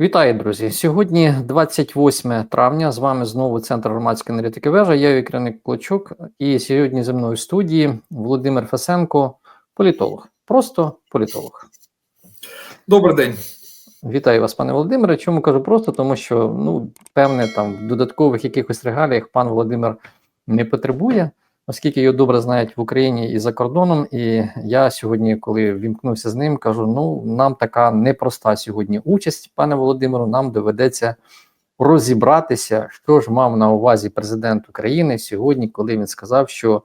Вітаю, друзі! Сьогодні 28 травня. З вами знову Центр громадської аналітики вежа. Я її керівник Клочук. І сьогодні зі мною в студії Володимир Фесенко, політолог. Просто політолог. Добрий день. Вітаю вас, пане Володимире. Чому кажу просто? Тому що ну, певне там додаткових якихось регаліях пан Володимир не потребує, оскільки його добре знають в Україні і за кордоном. І я сьогодні, коли вімкнувся з ним, кажу: ну нам така непроста сьогодні участь, пане Володимиру. Нам доведеться розібратися, що ж мав на увазі президент України сьогодні, коли він сказав, що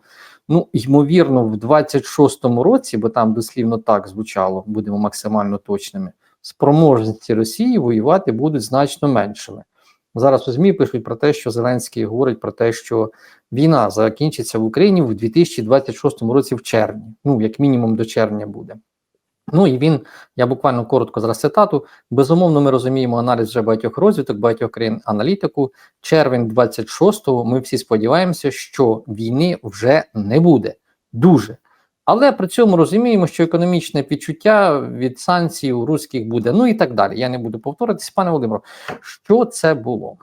ну ймовірно, в 26-му році, бо там дослівно так звучало, будемо максимально точними. Спроможності Росії воювати будуть значно меншими. Зараз у ЗМІ пишуть про те, що Зеленський говорить про те, що війна закінчиться в Україні в 2026 році в червні. Ну, як мінімум до червня буде. Ну і він, я буквально коротко зараз цитату. Безумовно, ми розуміємо аналіз вже багатьох розвиток, багатьох країн аналітику. Червень 26-го ми всі сподіваємося, що війни вже не буде. Дуже. Але при цьому розуміємо, що економічне відчуття від санкцій у руських буде, ну і так далі. Я не буду повторитись, пане Володимиро, що це було?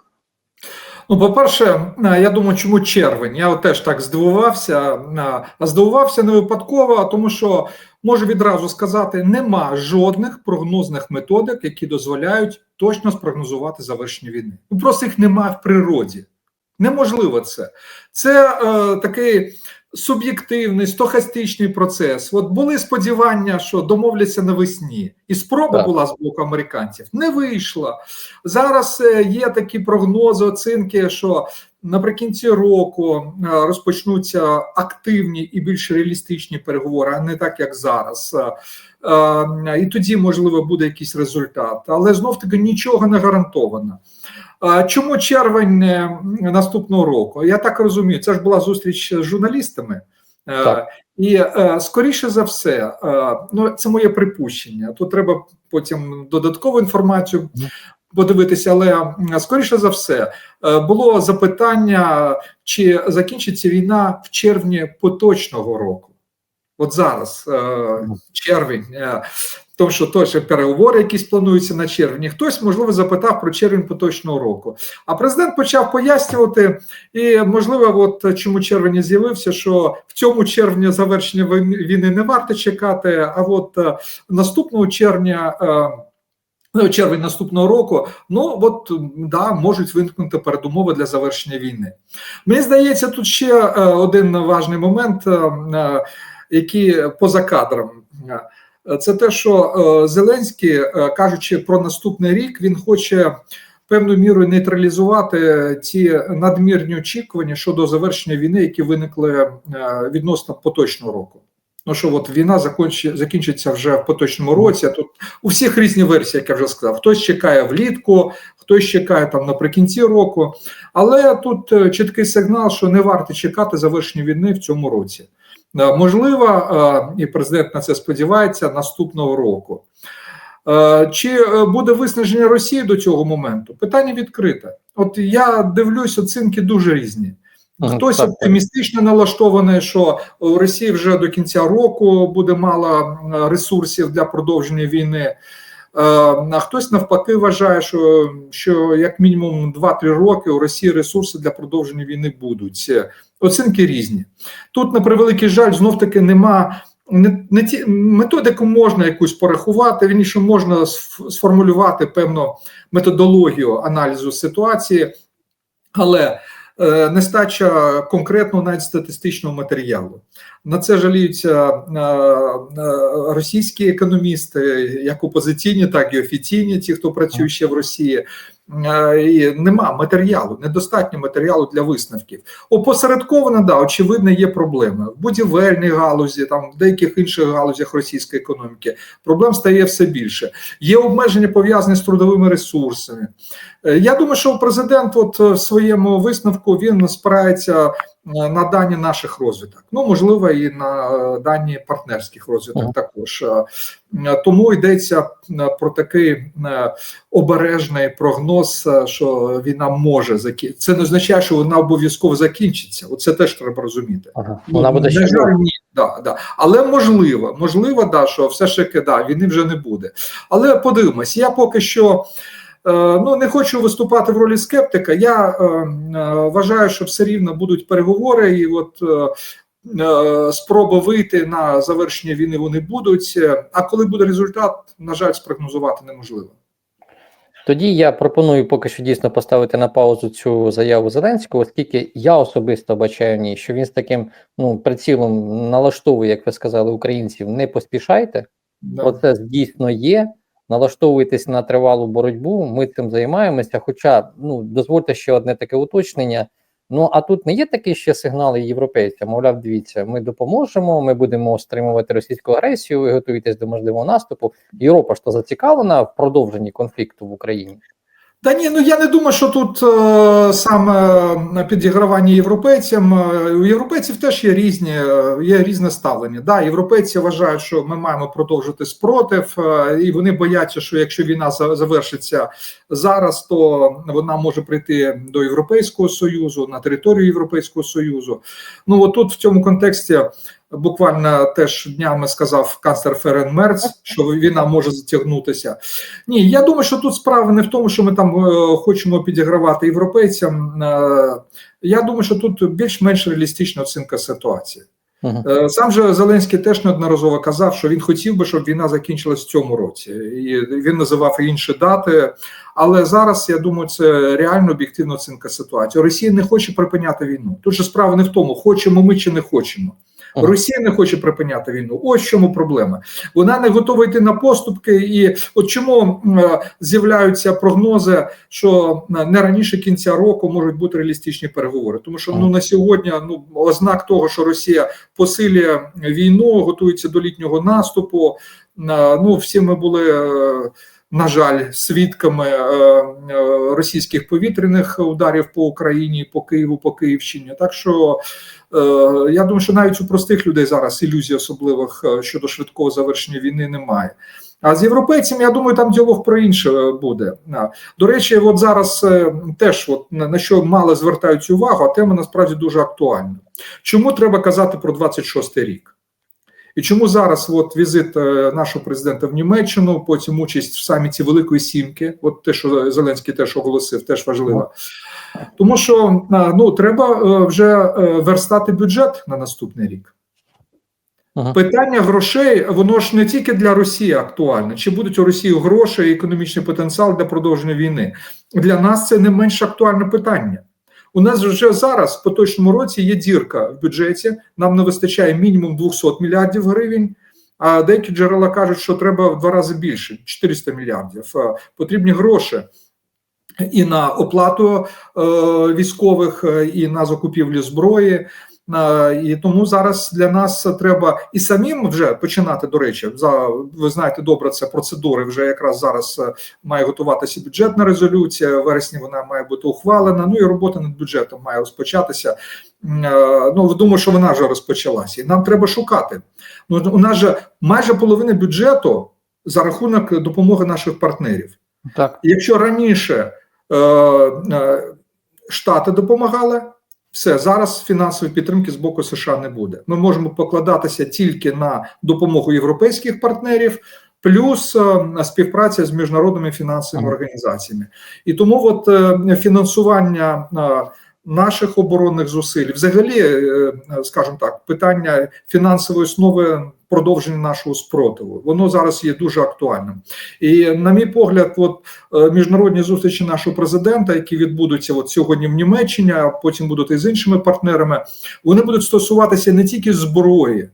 Ну, по-перше, я думаю, чому червень? Я теж так здивувався. А здивувався не випадково, тому що можу відразу сказати: нема жодних прогнозних методик, які дозволяють точно спрогнозувати завершення війни. Ну просто їх немає в природі. Неможливо це. Це е, такий суб'єктивний, стохастичний процес. От були сподівання, що домовляться навесні, і спроба так. була з боку американців. Не вийшла. Зараз е, є такі прогнози, оцінки, що наприкінці року е, розпочнуться активні і більш реалістичні переговори, а не так як зараз. Е, і тоді можливо буде якийсь результат, але знов таки нічого не гарантовано. Чому червень наступного року? Я так розумію, це ж була зустріч з журналістами, так. і скоріше за все, ну це моє припущення. Тут треба потім додаткову інформацію подивитися, але скоріше за все було запитання, чи закінчиться війна в червні поточного року. От зараз червень. Тому що точно переговори, якісь плануються на червні, хтось можливо запитав про червень поточного року. А президент почав пояснювати, і можливо, от чому червень з'явився, що в цьому червні завершення війни не варто чекати. А от наступного червня. Ну, червень наступного року, ну от да, можуть виникнути передумови для завершення війни. Мені здається, тут ще один важний момент, який поза кадром це те, що е, Зеленський, е, кажучи про наступний рік, він хоче певною мірою нейтралізувати ті надмірні очікування щодо завершення війни, які виникли е, відносно поточного року. Ну що от війна закінчиться вже в поточному році. Тут у всіх різні версії, як я вже сказав. Хтось чекає влітку, хтось чекає там наприкінці року. Але тут чіткий сигнал, що не варто чекати завершення війни в цьому році. Е, можливо, е, і президент на це сподівається наступного року. Е, чи буде виснаження Росії до цього моменту? Питання відкрите. От я дивлюсь, оцінки дуже різні. Хтось оптимістично налаштований, що у Росії вже до кінця року буде мало ресурсів для продовження війни. А хтось навпаки вважає, що що як мінімум 2-3 роки у Росії ресурси для продовження війни будуть. Оцінки різні. Тут, на превеликий жаль, знов таки нема не, не ті методику можна якусь порахувати, вірніше можна сформулювати певну методологію аналізу ситуації, але е, нестача конкретного навіть статистичного матеріалу. На це жаліються е, е, російські економісти, як опозиційні, так і офіційні, ті, хто працює ще в Росії. Е, і Нема матеріалу, недостатньо матеріалу для висновків. Опосередковано, да, очевидно, є проблеми в будівельній галузі, там в деяких інших галузях російської економіки. Проблем стає все більше. Є обмеження пов'язані з трудовими ресурсами. Я думаю, що президент, от в своєму висновку, він спирається Е, на дані наших розвиток. Ну можливо, і на е, дані партнерських розвиток mm. також. Е, тому йдеться про такий обережний прогноз, що війна може закінчитися. Це не означає, що вона обов'язково закінчиться. Оце теж треба розуміти. Ага. Ну, вона буде ще жаль, ні, да, да. Але можливо, можливо, да, що все ж таки да, війни вже не буде. Але подивимось, я поки що. Ну не хочу виступати в ролі скептика. Я е, е, вважаю, що все рівно будуть переговори, і от е, е, спроби вийти на завершення війни вони будуть. Е, А коли буде результат, на жаль, спрогнозувати неможливо. Тоді я пропоную поки що дійсно поставити на паузу цю заяву Зеленського, оскільки я особисто бачаю в ній, що він з таким ну прицілом налаштовує, як ви сказали, українців, не поспішайте. Да. Процес дійсно є. Налаштовуйтесь на тривалу боротьбу. Ми цим займаємося. Хоча ну дозвольте ще одне таке уточнення. Ну а тут не є такі ще сигнали європейцям. Мовляв, дивіться, ми допоможемо, ми будемо стримувати російську агресію. Ви готуєтесь до можливого наступу. Європа ж то зацікавлена в продовженні конфлікту в Україні. Та ні, ну я не думаю, що тут е, саме підігравання європейцям. Е, У європейців теж є різні, е, є різне ставлення. Да, європейці вважають, що ми маємо продовжити спротив, е, і вони бояться, що якщо війна завершиться зараз, то вона може прийти до Європейського союзу на територію Європейського союзу. Ну от тут в цьому контексті. Буквально теж днями сказав канцлер Ферен Мерц, що війна може затягнутися. Ні, я думаю, що тут справа не в тому, що ми там е, хочемо підігравати європейцям. Е, я думаю, що тут більш-менш реалістична оцінка ситуації. Мгм. Е, Сам же Зеленський теж неодноразово казав, що він хотів би, щоб війна закінчилась в цьому році, і він називав інші дати. Але зараз я думаю, це реально об'єктивна оцінка ситуації. Росія не хоче припиняти війну. Тут же справа не в тому, хочемо ми чи не хочемо. Росія не хоче припиняти війну. Ось чому проблема. Вона не готова йти на поступки. І от чому е, з'являються прогнози, що е, не раніше кінця року можуть бути реалістичні переговори. Тому що ну на сьогодні ну ознак того, що Росія посилює війну, готується до літнього наступу. е, Ну всі ми були. На жаль, свідками е, російських повітряних ударів по Україні, по Києву, по Київщині. Так що я думаю, що навіть у простих людей зараз ілюзій особливих е, щодо швидкого завершення війни немає. А з європейцями, я думаю, там діалог про інше е, буде. До речі, от зараз е, теж от на що мало звертають увагу, а тема насправді дуже актуальна. Чому треба казати про 26 рік? І чому зараз от візит е, нашого президента в Німеччину, потім участь в саміті Великої Сімки, от те, що Зеленський теж оголосив, теж важливо. Тому що ну треба е, вже е, верстати бюджет на наступний рік. Ага. Питання грошей, воно ж не тільки для Росії актуальне. Чи будуть у Росії гроші і економічний потенціал для продовження війни? Для нас це не менш актуальне питання. У нас вже зараз, в поточному році, є дірка в бюджеті. Нам не вистачає мінімум 200 мільярдів гривень. А деякі джерела кажуть, що треба в два рази більше 400 мільярдів. Е, Потрібні гроші і на оплату е, військових, е, і на закупівлю зброї. Е, І тому зараз для нас треба і самим вже починати. До речі, за ви знаєте, добре це процедури. Вже якраз зараз має готуватися бюджетна резолюція. В вересні вона має бути ухвалена. Ну і робота над бюджетом має розпочатися. Ну думаю, що вона вже розпочалася. І нам треба шукати. Ну у нас же майже половина бюджету за рахунок допомоги наших партнерів. Так. Якщо раніше Штати допомагали, все зараз фінансової підтримки з боку США не буде. Ми можемо покладатися тільки на допомогу європейських партнерів. Плюс е, співпраця з міжнародними фінансовими організаціями, і тому от е, фінансування е, наших оборонних зусиль, взагалі, е, скажімо так, питання фінансової основи продовження нашого спротиву, воно зараз є дуже актуальним. І на мій погляд, от е, міжнародні зустрічі нашого президента, які відбудуться от сьогодні в Німеччині, а потім будуть і з іншими партнерами, вони будуть стосуватися не тільки зброї,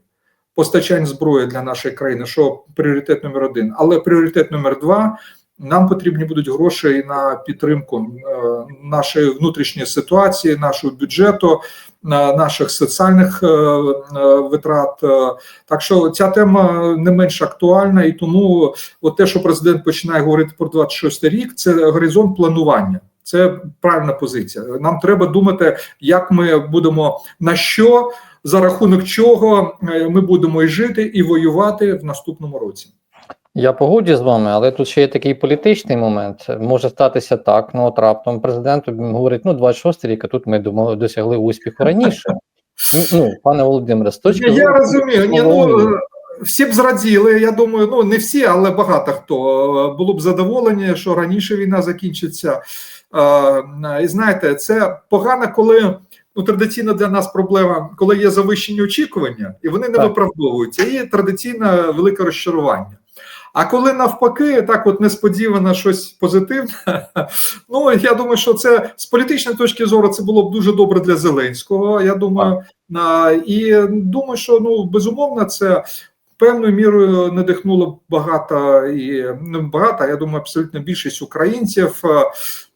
постачань зброї для нашої країни, що пріоритет номер один, але пріоритет номер два. Нам потрібні будуть гроші на підтримку е, нашої внутрішньої ситуації, нашого бюджету, наших соціальних е, е, витрат. Так що ця тема не менш актуальна, і тому от те, що президент починає говорити про 26 рік, це горизонт планування. Це правильна позиція. Нам треба думати, як ми будемо на що, за рахунок чого ми будемо і жити, і воювати в наступному році. Я погоджуюсь з вами, але тут ще є такий політичний момент. Може статися так. Ну от раптом президент говорить: ну 26 рік, а тут ми думали, досягли успіху раніше. Ну, ну пане Володимире, з точки Я, я розумію. Ні, ну, всі б зраділи. Я думаю, ну не всі, але багато хто було б задоволені, що раніше війна закінчиться. І знаєте, це погано, коли ну традиційно для нас проблема, коли є завищені очікування, і вони не Так. виправдовуються. І традиційне велике розчарування. А коли навпаки, так от несподівано щось позитивне, ну я думаю, що це з політичної точки зору це було б дуже добре для Зеленського. Я думаю, а, і думаю, що ну безумовно це певною мірою надихнуло багато і не багато, я думаю, абсолютно більшість українців. Е,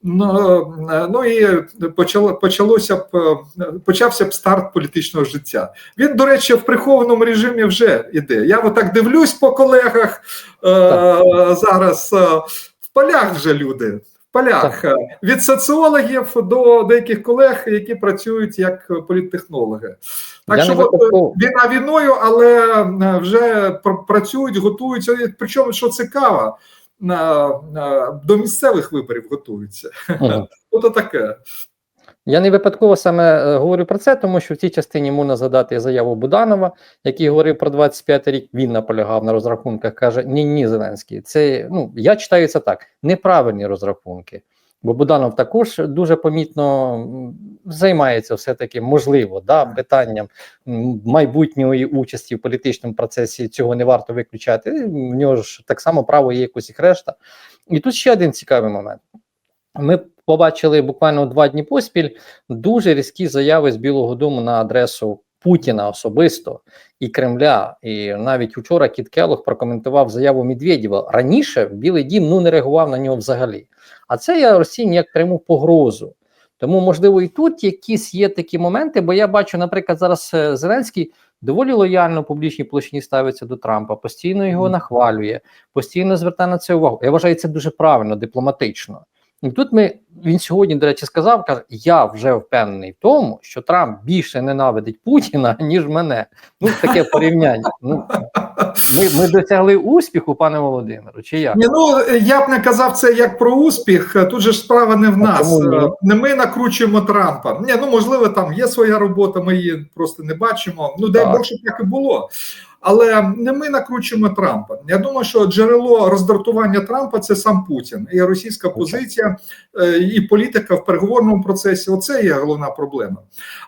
Ну, е, ну і почало почалося б е, почався б старт політичного життя. Він, до речі, в прихованому режимі вже іде. Я отак дивлюсь по колегах е, зараз. В полях вже люди. Полях Е, від соціологів до деяких колег, які працюють як політтехнологи. Так Я що от, війна війною, але е, вже працюють, готуються. Причому що цікаво, на, на, до місцевих виборів готуються. Ага. Ото таке. Я не випадково саме е, говорю про це, тому що в цій частині можна згадати заяву Буданова, який говорив про 25 рік. Він наполягав на розрахунках. каже: Ні, ні, Зеленський. Це ну я читаю це так: неправильні розрахунки. Бо Буданов також дуже помітно займається все-таки можливо да, питанням майбутньої участі в політичному процесі. Цього не варто виключати. В нього ж так само право є якось їх решта. І тут ще один цікавий момент. Ми побачили буквально два дні поспіль дуже різкі заяви з Білого Дому на адресу Путіна особисто і Кремля. І навіть учора Кіт Келлог прокоментував заяву Медведєва. Раніше Білий Дім ну не реагував на нього взагалі. А це я розцінюю як пряму погрозу. Тому, можливо, і тут якісь є такі моменти, бо я бачу, наприклад, зараз е, Зеленський доволі лояльно в публічній площині ставиться до Трампа, постійно його нахвалює, постійно звертає на це увагу. Я вважаю це дуже правильно, дипломатично. І тут ми він сьогодні, до речі, сказав: каже: Я вже впевнений в тому, що Трамп більше ненавидить Путіна, ніж мене. Ну, таке порівняння. Ну ми, ми досягли успіху, пане Володимиру. Чи як? Ні, ну я б не казав це як про успіх. Тут же ж справа не в нас. Не ми накручуємо Трампа. Ні, ну можливо, там є своя робота, ми її просто не бачимо. Ну дай Бог, щоб так і було. Але не ми накручуємо Трампа. Я думаю, що джерело роздратування Трампа це сам Путін і російська позиція е, і політика в переговорному процесі. Оце є головна проблема.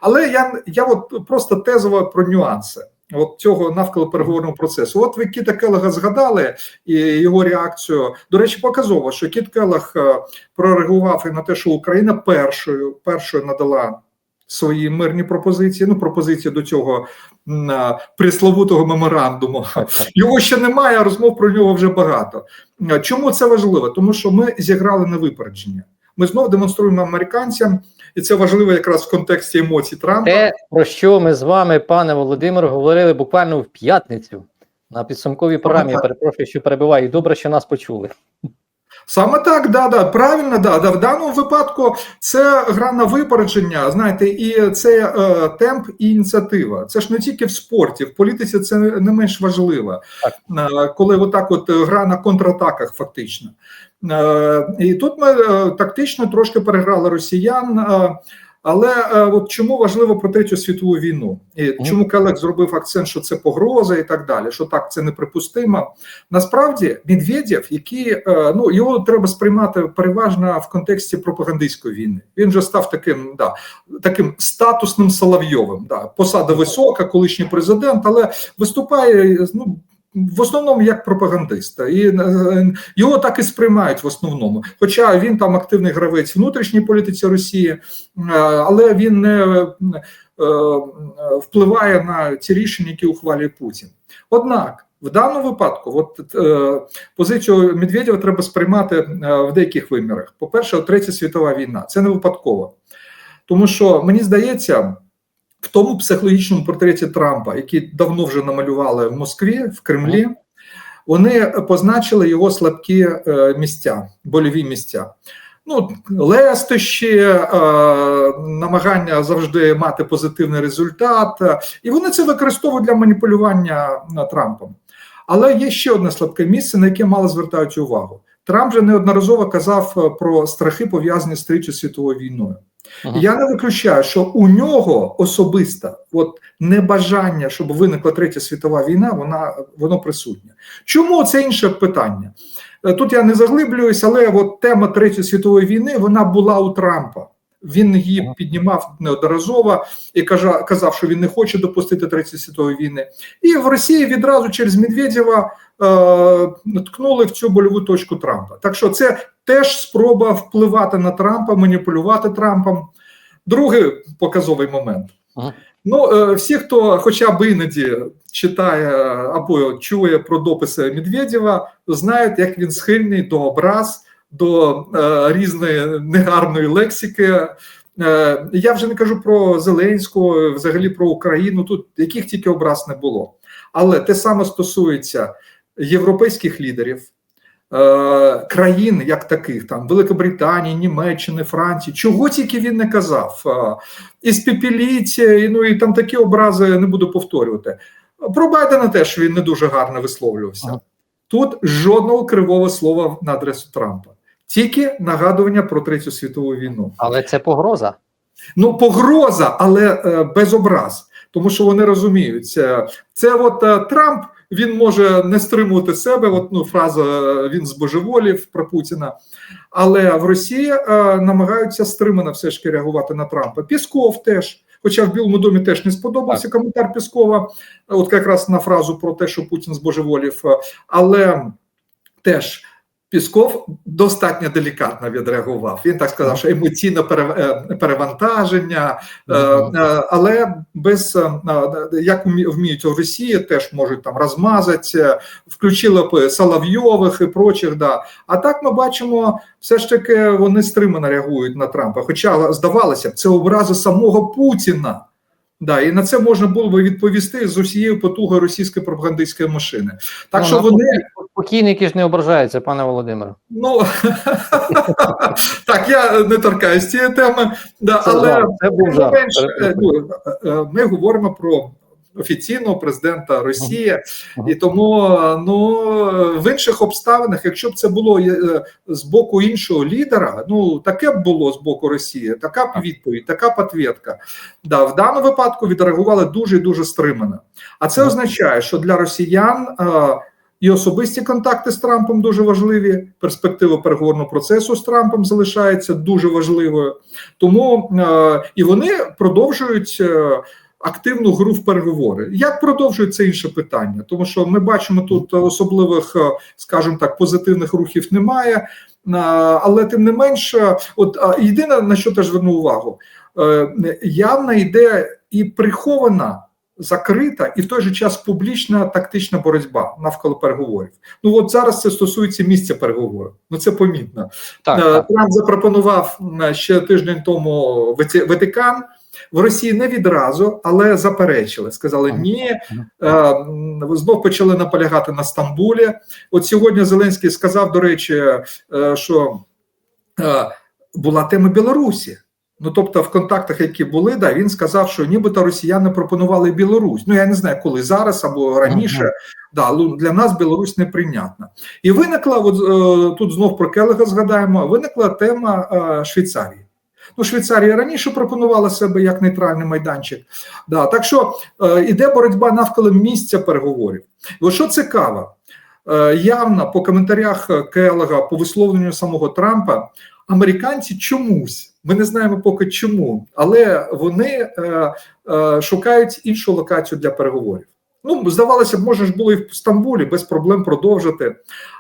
Але я, я от просто тезово про нюанси. От цього навколо переговорного процесу. От ви Кіта Келега згадали і його реакцію. До речі, показово, що Кіт Келег е, прореагував і на те, що Україна першою першою надала свої мирні пропозиції. Ну, пропозиції до цього м, присловутого меморандуму. Його ще немає, а розмов про нього вже багато. Чому це важливо? Тому що ми зіграли на випередження. Ми знов демонструємо американцям, і це важливо якраз в контексті емоцій Трампа. Те, про що ми з вами, пане Володимире, говорили буквально в п'ятницю на підсумковій програмі. Я перепрошую, що перебиваю. І добре, що нас почули. Саме так, да, да, правильно, да, да. В даному випадку це гра на випередження, знаєте, і це е, темп і ініціатива. Це ж не тільки в спорті, в політиці це не менш важливо, е, коли отак от гра на контратаках, фактично. Е, і тут ми е, тактично трошки переграли росіян. Е, але е, от чому важливо про третю світову війну, і чому Келек зробив акцент, що це погроза і так далі, що так це неприпустимо. Насправді, Медведєв, який е, ну його треба сприймати переважно в контексті пропагандистської війни. Він вже став таким, да, таким статусним Соловйовим. Да. Посада висока, колишній президент, але виступає ну. В основному як пропагандист, і е, його так і сприймають в основному. Хоча він там активний гравець внутрішній політиці Росії, е, але він не е, впливає на ці рішення, які ухвалює Путін. Однак в даному випадку, от позицію Медведєва треба сприймати в деяких вимірах. По-перше, Третя світова війна це не випадково, тому що мені здається. В тому психологічному портреті Трампа, який давно вже намалювали в Москві, в Кремлі, вони позначили його слабкі е, місця, больові місця. Ну, лестощі, е, намагання завжди мати позитивний результат, е, і вони це використовують для маніпулювання е, Трампом. Але є ще одне слабке місце, на яке мало звертають увагу. Трамп вже неодноразово казав про страхи, пов'язані з Третьою світовою війною. Ага. Я не виключаю, що у нього особисто от небажання, щоб виникла третя світова війна, вона воно присутнє. Чому це інше питання? Е, Тут я не заглиблююсь, але от тема третьої світової війни вона була у Трампа. Він її Ага. піднімав неодноразово і кажа- казав, що він не хоче допустити третьої світової війни. І в Росії відразу через Медведєва е, ткнули в цю больову точку Трампа. Так що це теж спроба впливати на Трампа, маніпулювати Трампом. Другий показовий момент. Ага. Ну, е, всі, хто хоча б іноді читає або чує про дописи Медведєва, знають, як він схильний до образ, до е, різної негарної лексики. Е, я вже не кажу про Зеленського, взагалі про Україну, тут яких тільки образ не було. Але те саме стосується європейських лідерів, країн як таких, там Великобританії, Німеччини, Франції, чого тільки він не казав. Е, і спіпіліття, і, ну і там такі образи не буду повторювати. Про Байдена теж він не дуже гарно висловлювався. Ага. Тут жодного кривого слова на адресу Трампа, тільки нагадування про Третю світову війну. Але це погроза. Ну, погроза, але е, без образ, тому що вони розуміють, це, це от е, Трамп. Він може не стримувати себе. От ну фраза е, він збожеволів про Путіна, але в Росії е, намагаються стримано все ж таки реагувати на Трампа. Пісков теж, хоча в Білому домі теж не сподобався коментар Піскова, от якраз на фразу про те, що Путін збожеволів, е, але теж. Пісков достатньо делікатно відреагував. Він так сказав, що емоційне перевантаження, е, е, але без е, як вміють у Росії, теж можуть там розмазати, включили б Соловйових і прочих. Да. А так ми бачимо, все ж таки вони стримано реагують на Трампа. Хоча здавалося б, це образи самого Путіна. Да, і на це можна було би відповісти з усією потугою російської пропагандистської машини. Так Ну, що вони Покійники ж не ображаються, пане Володимире. Ну так, я не торкаюсь цієї теми, да, але це е, ну, е, ми говоримо про офіційного президента Росії, і тому ну в інших обставинах, якщо б це було е, з боку іншого лідера, ну таке б було з боку Росії, така б відповідь, така б ответка. Да, в даному випадку відреагували дуже дуже стримано. А це означає, що для росіян. е, і особисті контакти з Трампом дуже важливі. Перспектива переговорного процесу з Трампом залишається дуже важливою. Тому е, і вони продовжують е, активну гру в переговори. Як продовжують це інше питання, тому що ми бачимо тут особливих, е, скажімо так, позитивних рухів немає. Е, але тим не менше, от а, єдине на що теж зверну увагу, е, явно йде і прихована закрита і в той же час публічна тактична боротьба навколо переговорів. Ну от зараз це стосується місця переговорів. Ну це помітно. Так, Е, так. Трамп запропонував ще тиждень тому Ватикан. В Росії не відразу, але заперечили. Сказали ні. Е, Знов почали наполягати на Стамбулі. От сьогодні Зеленський сказав, до речі, е, що е, була тема Білорусі. Ну, тобто, в контактах, які були, да, він сказав, що нібито росіяни пропонували Білорусь. Ну я не знаю, коли зараз або раніше. Мгм. Да, ну, для нас Білорусь неприйнятна. І виникла, от тут знов про Келега згадаємо, виникла тема Швейцарії. Ну, Швейцарія раніше пропонувала себе як нейтральний майданчик. Да, так що е, іде боротьба навколо місця переговорів. І що цікаво, е, явно по коментарях Келега, по висловленню самого Трампа, американці чомусь, ми не знаємо поки чому, але вони е, е, шукають іншу локацію для переговорів. Ну, здавалося б, можна ж було і в Стамбулі без проблем продовжити.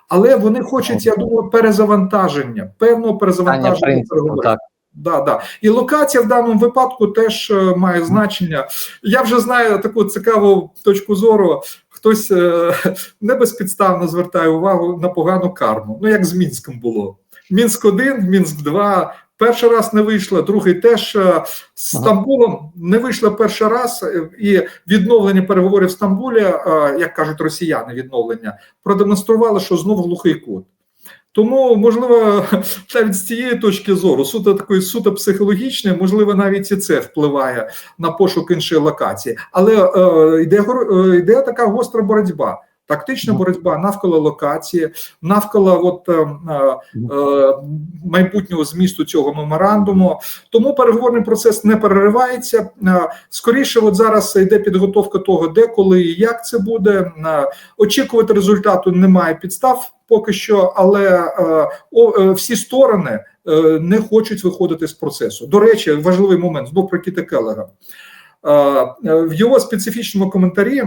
Але вони хочуть, я думаю, перезавантаження, певного перезавантаження переговорів. Да, да. І локація в даному випадку теж е, має значення. Я вже знаю таку цікаву точку зору. Хтось е, не безпідставно звертає увагу на погану карму. Ну, як з Мінськом було. Мінськ 1 Мінськ 2 Перший раз не вийшло, другий теж е, з Стамбулом не вийшло перший раз, і відновлення переговорів в Стамбулі, як кажуть росіяни, відновлення продемонструвало, що знов глухий кут. Тому, можливо, навіть з цієї точки зору, суто такої суто психологічної, можливо, навіть і це впливає на пошук іншої локації. Але е, йде, е, йде така гостра боротьба. Тактична боротьба навколо локації, навколо от, е, е, е, майбутнього змісту цього меморандуму. Тому переговорний процес не переривається. Е, Скоріше, от зараз йде підготовка того, де, коли і як це буде. Е, Очікувати результату немає підстав поки що, але е, о, е, всі сторони е, не хочуть виходити з процесу. До речі, важливий момент знов про Кіта Келлера. В його специфічному коментарі,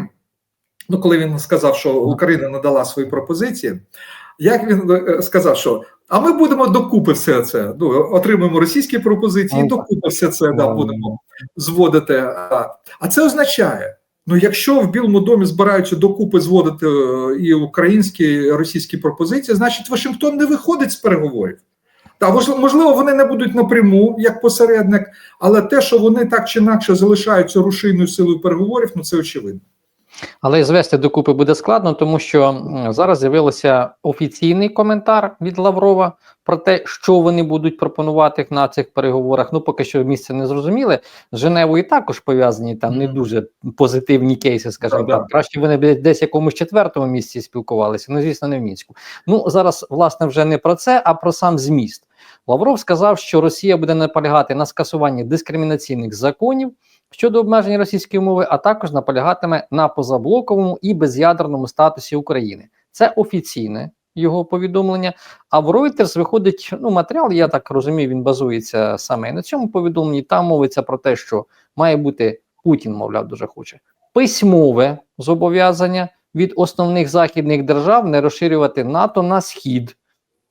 ну коли він сказав, що Україна надала свої пропозиції, як він сказав, що а ми будемо докупи все це. Ну отримуємо російські пропозиції, і Ну, докупи все це да, будемо зводити. А це означає. Ну, якщо в Білому домі збираються докупи зводити е, і українські, і російські пропозиції, значить Вашингтон не виходить з переговорів. Та можливо, вони не будуть напряму як посередник, але те, що вони так чи інакше залишаються рушійною силою переговорів, ну це очевидно. Але і звести докупи буде складно, тому що зараз з'явився офіційний коментар від Лаврова про те, що вони будуть пропонувати на цих переговорах. Ну, поки що місце не зрозуміли. З Женевою також пов'язані там не дуже позитивні кейси, скажімо так. Краще вони б десь в якомусь четвертому місці спілкувалися. Ну, звісно, не в мінську. Ну зараз власне вже не про це, а про сам зміст. Лавров сказав, що Росія буде наполягати на скасуванні дискримінаційних законів щодо обмеження російської мови, а також наполягатиме на позаблоковому і без'ядерному статусі України. Це офіційне його повідомлення. А в Reuters виходить ну, матеріал, я так розумію, він базується саме на цьому повідомленні. Там мовиться про те, що має бути Путін, мовляв, дуже хоче письмове зобов'язання від основних західних держав не розширювати НАТО на схід.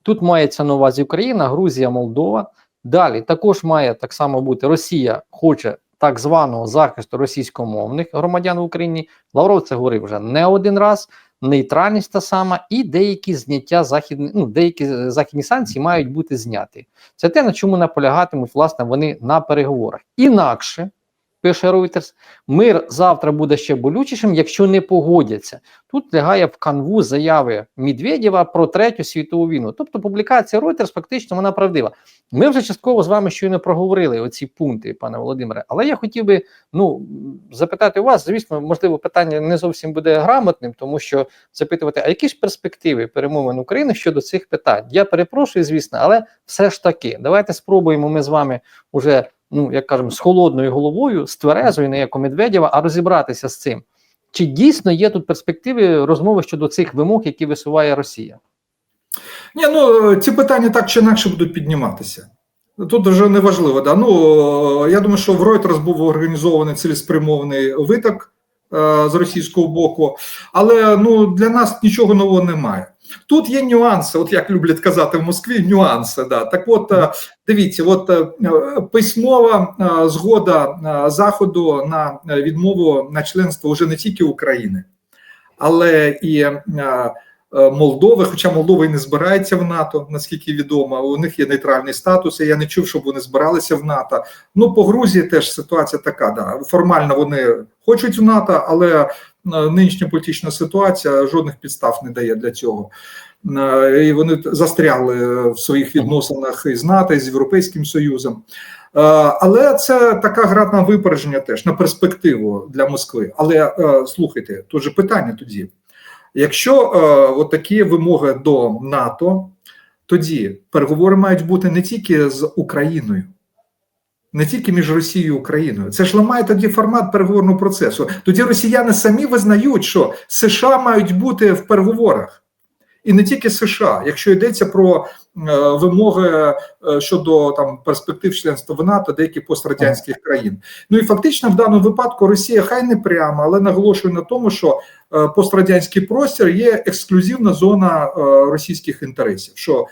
Тут мається на увазі Україна, Грузія, Молдова. Далі також має так само бути Росія хоче так званого захисту російськомовних громадян в Україні. Лавров це говорив вже не один раз. Нейтральність та сама, і деякі зняття західних, ну деякі е, західні санкції мають бути зняті. Це те, на чому наполягатимуть власне вони на переговорах. Інакше пише Reuters, мир завтра буде ще болючішим, якщо не погодяться. Тут лягає в канву заяви Медведєва про третю світову війну. Тобто публікація Reuters фактично вона правдива. Ми вже частково з вами щойно проговорили оці пункти, пане Володимире. Але я хотів би ну запитати у вас, звісно, можливо, питання не зовсім буде грамотним, тому що запитувати, а які ж перспективи перемовин України щодо цих питань? Я перепрошую, звісно, але все ж таки, давайте спробуємо ми з вами уже, ну як кажемо, з холодною головою, з тверезою, не як у Медведєва, а розібратися з цим. Чи дійсно є тут перспективи розмови щодо цих вимог, які висуває Росія? Ні, ну ці питання так чи інакше будуть підніматися. Тут вже не важливо. Да. Ну, я думаю, що в Reuters був організований цілеспрямований виток е, з російського боку, але ну, для нас нічого нового немає. Тут є нюанси, от як люблять казати в Москві, нюанси. Да. Так от, е, дивіться, от е, письмова е, згода Заходу на відмову на членство вже не тільки України, але і Молдови, хоча Молдова і не збирається в НАТО, наскільки відомо, у них є нейтральний статус. і Я не чув, щоб вони збиралися в НАТО. Ну по Грузії теж ситуація така. Да, формально вони хочуть в НАТО, але нинішня політична ситуація жодних підстав не дає для цього. І вони застряли в своїх відносинах із НАТО, і з Європейським Союзом. Е, Але це така гра на випередження теж на перспективу для Москви. Але е, слухайте, тут же питання тоді. Якщо е, от такі вимоги до НАТО, тоді переговори мають бути не тільки з Україною, не тільки між Росією і Україною. Це ж ламає тоді формат переговорного процесу. Тоді росіяни самі визнають, що США мають бути в переговорах. І не тільки США, якщо йдеться про е, вимоги е, щодо там перспектив членства в НАТО деяких пострадянських країн. Ну і фактично в даному випадку Росія хай не прямо, але наголошує на тому, що е, пострадянський простір є ексклюзивна зона російських інтересів. Що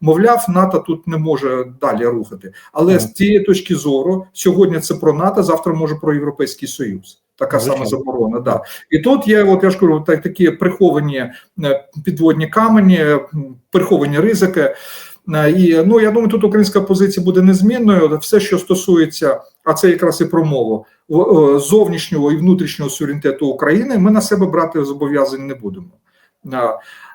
мовляв, НАТО тут не може далі рухати. Але з цієї точки зору сьогодні це про НАТО, завтра може про Європейський Союз. Така сама заборона. Да. І тут є, от я ж кажу, так, такі приховані е, підводні камені, приховані ризики. Е, І ну я думаю, тут українська позиція буде незмінною. Все, що стосується, а це якраз і про мову е, зовнішнього і внутрішнього суверенітету України, ми на себе брати зобов'язань не будемо.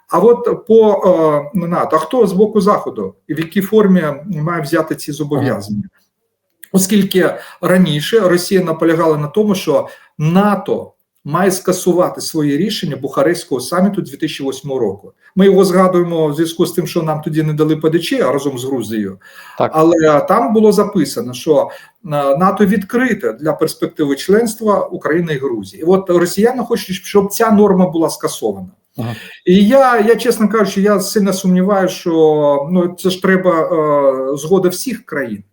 А от по НАТО, а хто з боку заходу і в якій формі має взяти ці зобов'язання? Оскільки раніше Росія наполягала на тому, що НАТО має скасувати своє рішення Бухарестського саміту 2008 року. Ми його згадуємо в зв'язку з тим, що нам тоді не дали ПДЧ а разом з Грузією. Так. Але там було записано, що НАТО відкрите для перспективи членства України і Грузії. І от росіяни хочуть, щоб ця норма була скасована. Ага. І я, я чесно кажучи, я сильно сумніваюся, що ну це ж треба е, згода всіх країн.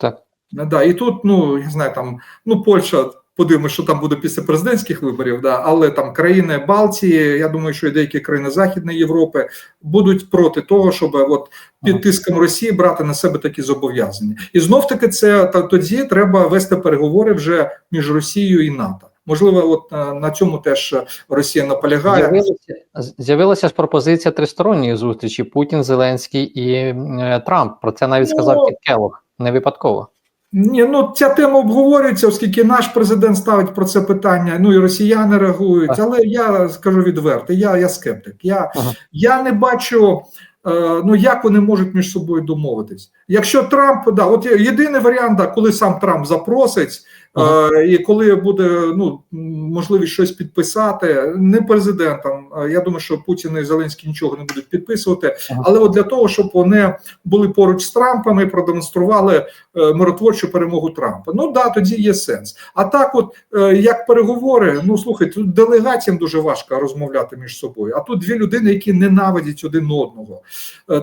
Так. Да, і тут, ну я знаю, там ну Польща. Подивимося, що там буде після президентських виборів, да, але там країни Балтії, я думаю, що і деякі країни Західної Європи будуть проти того, щоб от під тиском Росії брати на себе такі зобов'язання. І знов таки, це та тоді треба вести переговори вже між Росією і НАТО. Можливо, от е, на цьому теж Росія наполягає. З'явилася, з'явилася ж пропозиція тристоронньої зустрічі Путін, Зеленський і е, Трамп. Про це навіть сказав Ну, Кіт Келлог. Не випадково. Ні, ну ця тема обговорюється, оскільки наш президент ставить про це питання. Ну і росіяни реагують. Але я скажу відверто, я, я скептик. Я, Ага. я не бачу. е, Ну, як вони можуть між собою домовитись? Якщо Трамп, да, от єдиний варіант, да, коли сам Трамп запросить, е, і коли буде ну можливість щось підписати, не президентом. е, Я думаю, що Путін і Зеленський нічого не будуть підписувати. Але от для того, щоб вони були поруч з Трампом і продемонстрували е, миротворчу перемогу Трампа. Ну да, тоді є сенс. А так, от е, як переговори, ну слухайте, тут делегаціям дуже важко розмовляти між собою. А тут дві людини, які ненавидять один одного.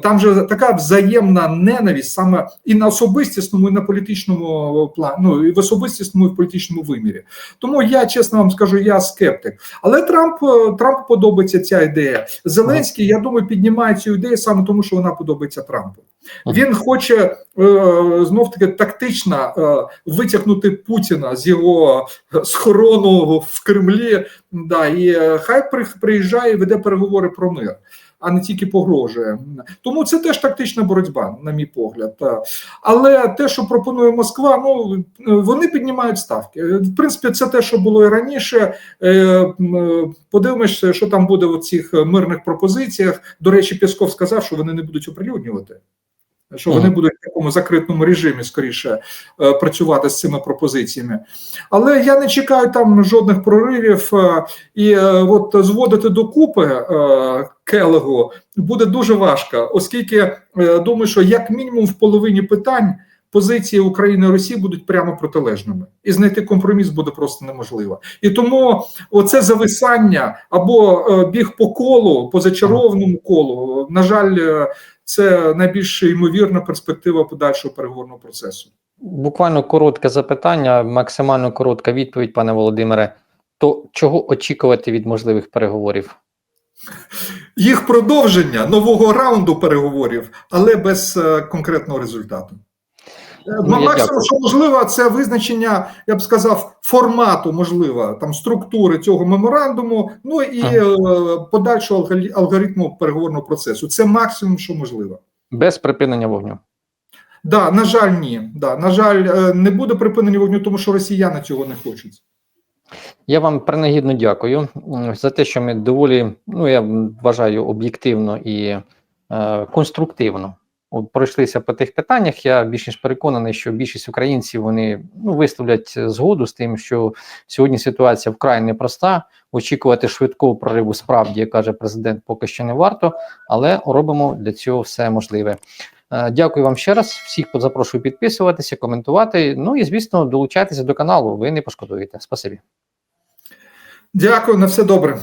Там же така взаємна ненависть саме і на особистісному, і на політичному плані, ну і в особистісному, і в політичному вимірі. Тому я чесно вам скажу, я скептик. Але Трамп е, Трампу подобається ця ідея. Зеленський, я думаю, піднімає цю ідею саме тому, що вона подобається Трампу. Він хоче е, знов таки тактично е, витягнути Путіна з його схорону в Кремлі. Да, і хай при- приїжджає і веде переговори про мир. А не тільки погрожує, тому це теж тактична боротьба, на мій погляд. Але те, що пропонує Москва, ну вони піднімають ставки. В принципі, це те, що було і раніше. Е, е, Подивимося, що там буде в цих мирних пропозиціях. До речі, Пісков сказав, що вони не будуть оприлюднювати. Що вони будуть в такому закритому режимі скоріше е, працювати з цими пропозиціями, але я не чекаю там жодних проривів, е, і е, от зводити докупи Келегу буде дуже важко, оскільки думаю, що як мінімум в половині питань позиції України і Росії будуть прямо протилежними, і знайти компроміс буде просто неможливо. І тому оце зависання або біг по колу, по зачарованому колу, на жаль, це найбільш ймовірна перспектива подальшого переговорного процесу. Буквально коротке запитання, максимально коротка відповідь, пане Володимире. То чого очікувати від можливих переговорів? Їх продовження нового раунду переговорів, але без е, конкретного результату. Е, Ну, Максимум, що можливо, це визначення, я б сказав, формату, можливо, там структури цього меморандуму, ну і Ага. е, подальшого алгоритму переговорного процесу. Це максимум, що можливо. Без припинення вогню. Да, на жаль, ні. Да, на жаль, е, не буде припинення вогню, тому що росіяни цього не хочуть. Я вам принагідно дякую за те, що ми доволі, ну я вважаю, об'єктивно і е, конструктивно от, пройшлися по тих питаннях. Я більш ніж переконаний, що більшість українців вони ну, висловлять згоду з тим, що сьогодні ситуація вкрай непроста. Очікувати швидкого прориву справді, як каже президент, поки що не варто, але робимо для цього все можливе. Е, Дякую вам ще раз. Всіх запрошую підписуватися, коментувати. Ну і звісно, долучайтеся до каналу. Ви не пошкодуєте. Спасибі. Дякую, на все добре.